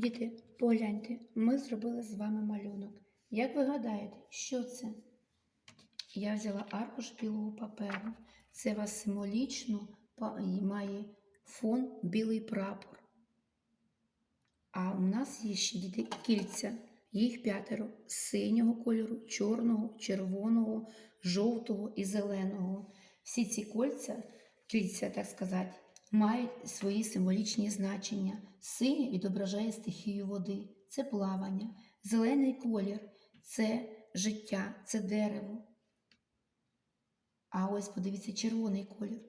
Діти, погляньте, ми зробили з вами малюнок. Як ви гадаєте, що це? Я взяла аркуш білого паперу. Це вас символічно має фон білий прапор. А у нас є ще діти кільця. Їх п'ятеро синього кольору, чорного, червоного, жовтого і зеленого. Всі ці кольця, кільця, так сказати, мають свої символічні значення. Синє відображає стихію води, це плавання, зелений колір це життя, це дерево. А ось подивіться, червоний колір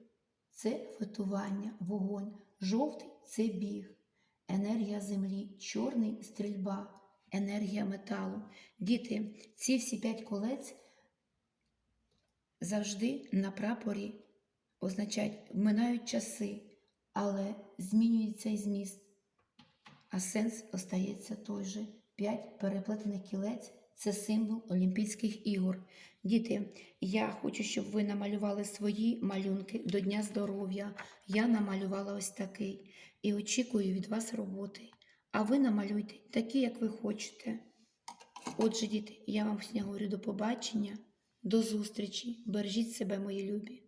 це фетування, вогонь, жовтий це біг, енергія землі, чорний стрільба, енергія металу. Діти, ці всі п'ять колець завжди на прапорі означають, минають часи, але змінюється і зміст. А сенс остається той же. П'ять переплетених кілець це символ Олімпійських ігор. Діти, я хочу, щоб ви намалювали свої малюнки до Дня здоров'я. Я намалювала ось такий і очікую від вас роботи. А ви намалюйте такі, як ви хочете. Отже, діти, я вам сьогодні говорю до побачення, до зустрічі. Бережіть себе, мої любі.